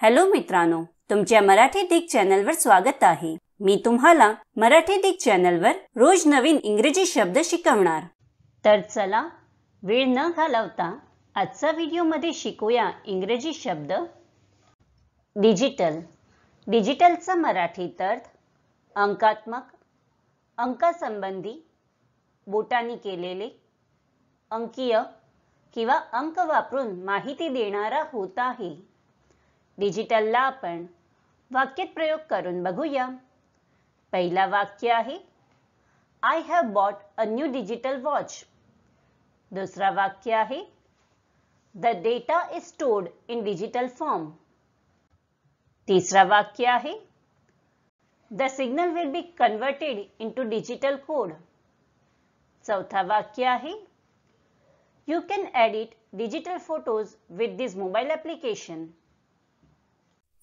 Hello मित्रांनो तुमच्या मराठी दिग चॅनलवर स्वागत आहे. मी तुम्हाला मराठी दिग चॅनलवर रोज नवीन इंग्रजी शब्द शिकवणार. तर चला वेळ न घालवता आजचा व्हिडिओमध्ये शिकूया इंग्रजी शब्द. डिजिटल. डिजिटलचा मराठीत अर्थ अंकात्मक अंकासंबंधी बोटांनी केलेले अंकीय किंवा अंक वापरून माहिती देणारा होत आहे. डिजिटलला आपण वाक्यात प्रयोग करून बघूया. पहिला वाक्य आहे I have bought a new digital watch दुसरा वाक्य आहे the data is stored in digital form तिसरा वाक्य आहे the signal will be converted into digital code चौथा वाक्य आहे you can edit digital photos with this mobile application